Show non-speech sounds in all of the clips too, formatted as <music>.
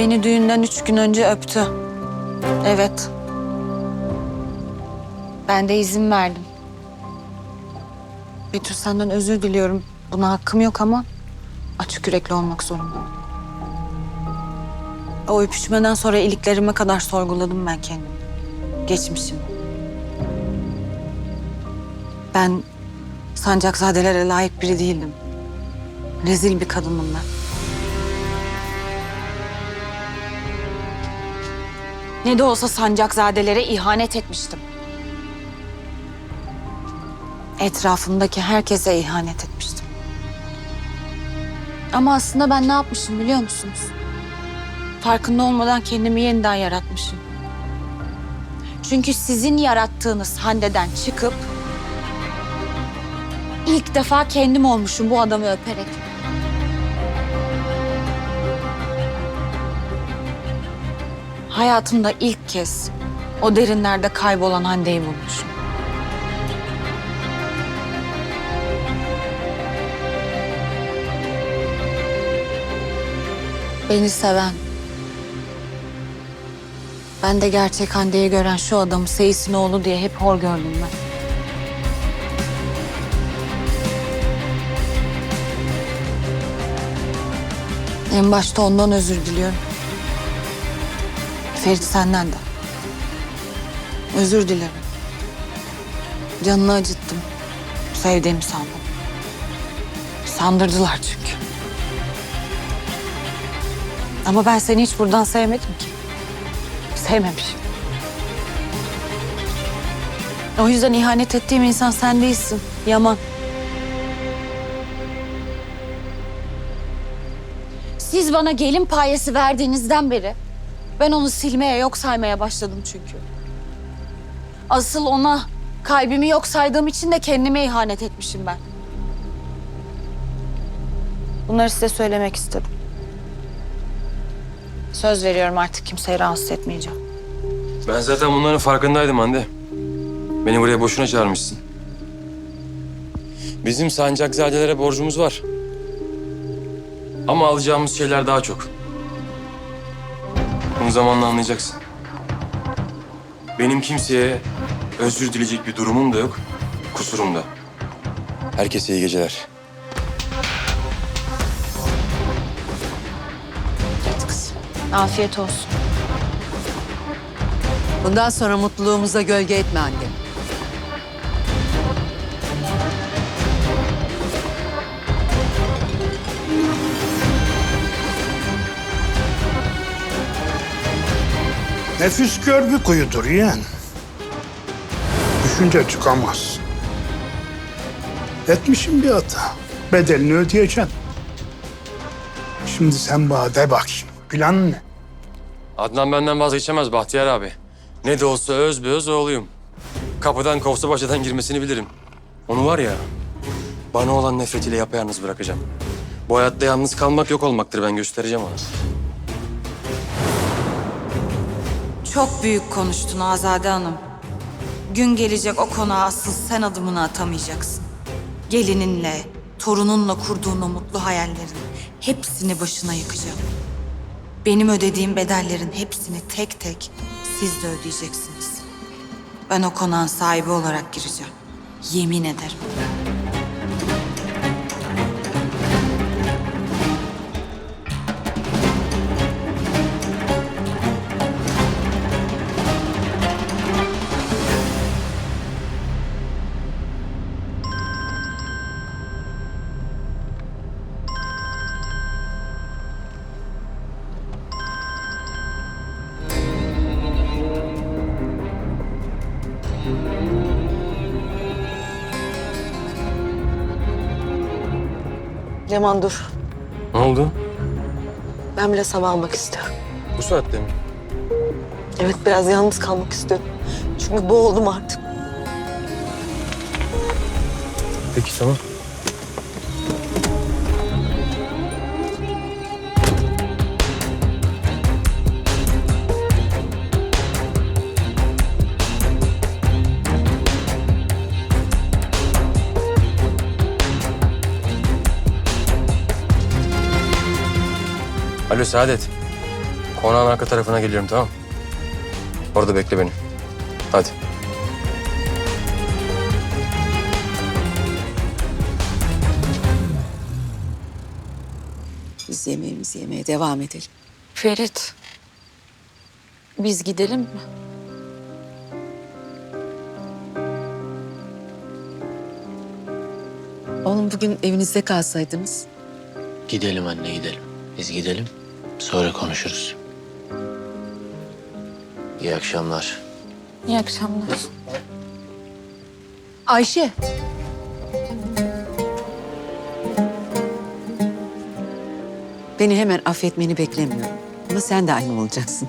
beni düğünden üç gün önce öptü. Evet. Ben de izin verdim. Betül senden özür diliyorum. Buna hakkım yok ama açık yürekli olmak zorundayım. O öpüşmeden sonra iliklerime kadar sorguladım ben kendimi. Geçmişim. Ben sancakzadelere layık biri değildim. Rezil bir kadınım ben. Ne de olsa sancakzadelere ihanet etmiştim. Etrafımdaki herkese ihanet etmiştim. Ama aslında ben ne yapmışım biliyor musunuz? Farkında olmadan kendimi yeniden yaratmışım. Çünkü sizin yarattığınız Hande'den çıkıp ilk defa kendim olmuşum bu adamı öperek. Hayatımda ilk kez o derinlerde kaybolan Hande'yi bulmuşum. Beni seven, ben de gerçek Hande'yi gören şu adamı Seyis'in oğlu diye hep hor gördüm ben. En başta ondan özür diliyorum. Ferit senden de. Özür dilerim. Canını acıttım. Sevdiğimi sandım. Sandırdılar çünkü. Ama ben seni hiç buradan sevmedim ki. Sevmemişim. O yüzden ihanet ettiğim insan sen değilsin. Yaman. Siz bana gelin payesi verdiğinizden beri ben onu silmeye, yok saymaya başladım çünkü. Asıl ona kalbimi yok saydığım için de kendime ihanet etmişim ben. Bunları size söylemek istedim. Söz veriyorum artık kimseyi rahatsız etmeyeceğim. Ben zaten bunların farkındaydım Hande. Beni buraya boşuna çağırmışsın. Bizim sancakzadelere borcumuz var. Ama alacağımız şeyler daha çok. Bunu zamanla anlayacaksın. Benim kimseye özür dileyecek bir durumum da yok, kusurum da. Herkese iyi geceler. Hadi kızım. Afiyet olsun. Bundan sonra mutluluğumuza gölge etme anne. Nefis gör bir kuyudur yeğen. Düşünce çıkamaz. Etmişim bir hata. Bedelini ödeyeceksin. Şimdi sen bana de bakayım. Plan ne? Adnan benden vazgeçemez Bahtiyar abi. Ne de olsa öz be öz oğluyum. Kapıdan kovsa başadan girmesini bilirim. Onu var ya, bana olan nefretiyle yapayalnız bırakacağım. Bu hayatta yalnız kalmak yok olmaktır ben göstereceğim ona. Çok büyük konuştun Azade Hanım. Gün gelecek o konağa asıl sen adımını atamayacaksın. Gelininle, torununla kurduğun o mutlu hayallerin hepsini başına yıkacağım. Benim ödediğim bedellerin hepsini tek tek siz de ödeyeceksiniz. Ben o konağın sahibi olarak gireceğim. Yemin ederim. Leman dur. Ne oldu? Ben biraz hava almak istiyorum. Bu saatte mi? Evet biraz yalnız kalmak istiyorum. Çünkü boğuldum artık. Peki tamam. Alo Saadet. Konağın arka tarafına geliyorum tamam Orada bekle beni. Hadi. Biz yemeğimizi yemeye devam edelim. Ferit. Biz gidelim mi? Oğlum bugün evinizde kalsaydınız. Gidelim anne gidelim. Biz gidelim. Sonra konuşuruz. İyi akşamlar. İyi akşamlar. Ayşe. Beni hemen affetmeni beklemiyorum. Ama sen de aynı olacaksın.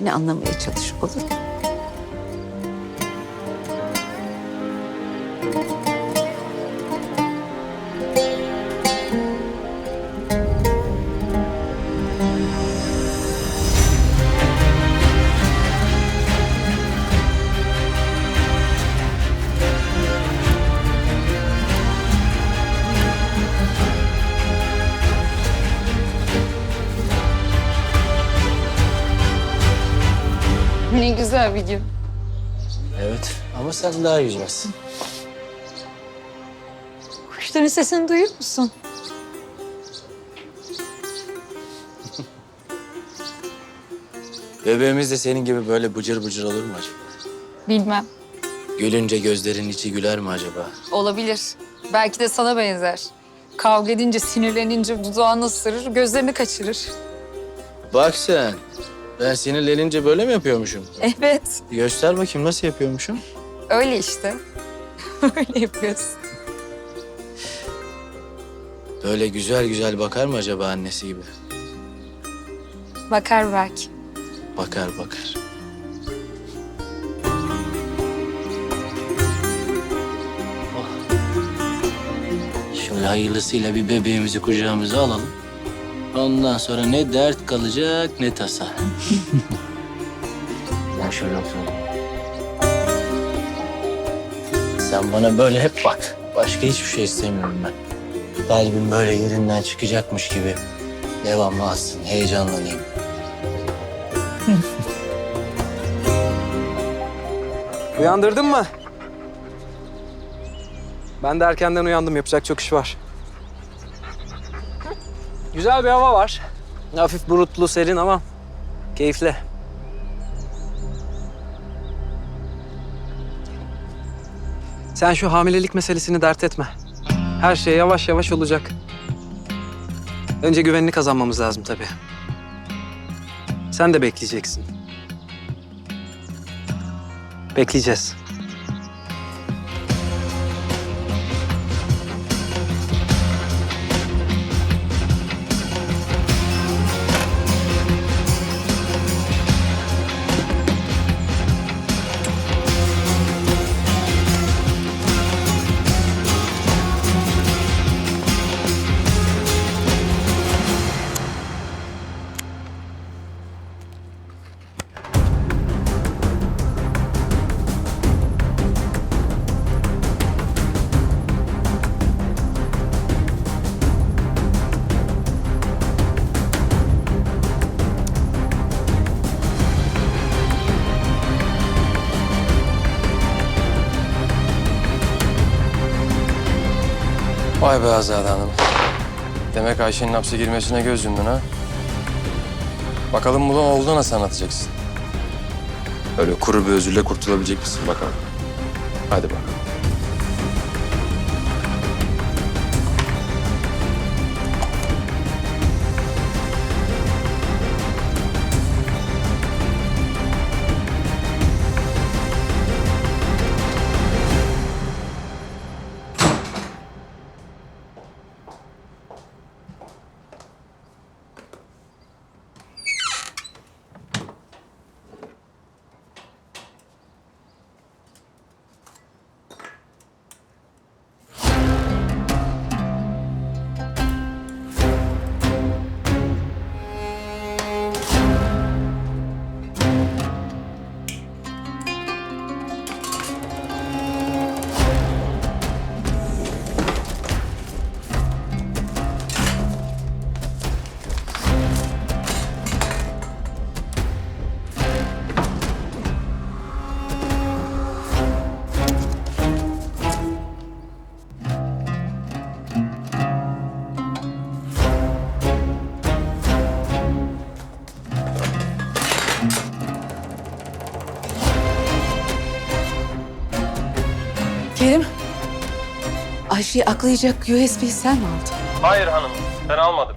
Beni anlamaya çalış olur mu? Ne güzel bir gün. Evet ama sen daha güzelsin. Kuşların sesini duyuyor musun? Bebeğimiz de senin gibi böyle bıcır bıcır olur mu acaba? Bilmem. Gülünce gözlerin içi güler mi acaba? Olabilir. Belki de sana benzer. Kavga edince, sinirlenince dudağını ısırır, gözlerini kaçırır. Bak sen. Ben sinirlenince böyle mi yapıyormuşum? Evet, göster bakayım nasıl yapıyormuşum? öyle işte. <laughs> öyle yapıyorsun. Böyle güzel güzel bakar mı acaba annesi gibi? Bakar belki. Bakar bakar. Oh. Şöyle hayırlısıyla bir bebeğimizi kucağımıza alalım. Ondan sonra ne dert kalacak ne tasa. <laughs> Gel şöyle oturalım. Sen bana böyle hep bak. Başka hiçbir şey istemiyorum ben. Kalbim böyle yerinden çıkacakmış gibi. Devamlı alsın, heyecanlanayım. Uyandırdın mı? Ben de erkenden uyandım. Yapacak çok iş var. Güzel bir hava var. Hafif bulutlu, serin ama keyifli. Sen şu hamilelik meselesini dert etme. Her şey yavaş yavaş olacak. Önce güvenini kazanmamız lazım tabii. Sen de bekleyeceksin. Bekleyeceğiz. Vay be Azade Hanım. Demek Ayşe'nin hapse girmesine göz yumdun ha? Bakalım bunu oldu nasıl anlatacaksın? Öyle kuru bir özürle kurtulabilecek misin bakalım. Hadi bakalım. Ayşe'yi aklayacak USB'yi sen mi aldın? Hayır hanım, ben almadım.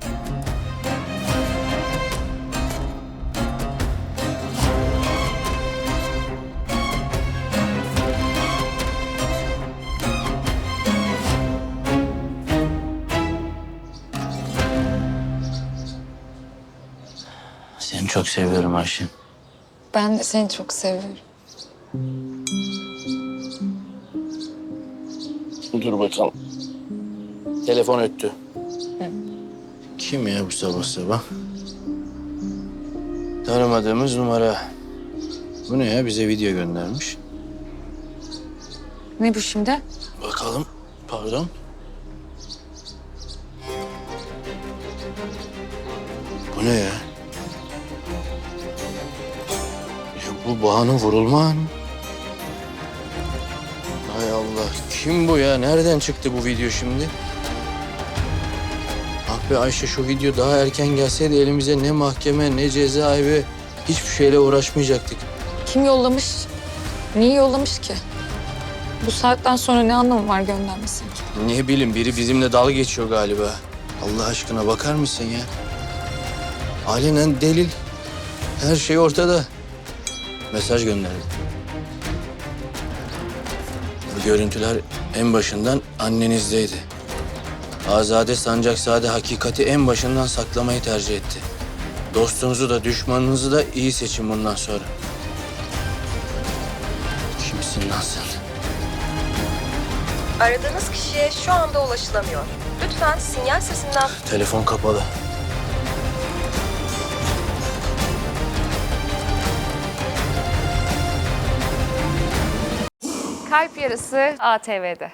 Seni çok seviyorum Ayşe. Ben de seni çok seviyorum. Dur bakalım. Telefon öttü. Kim ya bu sabah sabah? Tanımadığımız numara. Bu ne ya? Bize video göndermiş. Ne bu şimdi? Bakalım. Pardon. Bu ne ya? Ya bu Bahan'ın vurulma anı. Hay Allah. Kim bu ya? Nereden çıktı bu video şimdi? Ah be Ayşe şu video daha erken gelseydi elimize ne mahkeme ne cezaevi hiçbir şeyle uğraşmayacaktık. Kim yollamış? Niye yollamış ki? Bu saatten sonra ne anlamı var göndermesi? Ne bileyim biri bizimle dalga geçiyor galiba. Allah aşkına bakar mısın ya? Alenen delil. Her şey ortada. Mesaj gönderdi. Görüntüler en başından annenizdeydi. Azade Sancakzade hakikati en başından saklamayı tercih etti. Dostunuzu da düşmanınızı da iyi seçin bundan sonra. Kimsin lan sen? Aradığınız kişiye şu anda ulaşılamıyor. Lütfen sinyal sesinden Telefon kapalı. Kalp Yarısı ATV'de.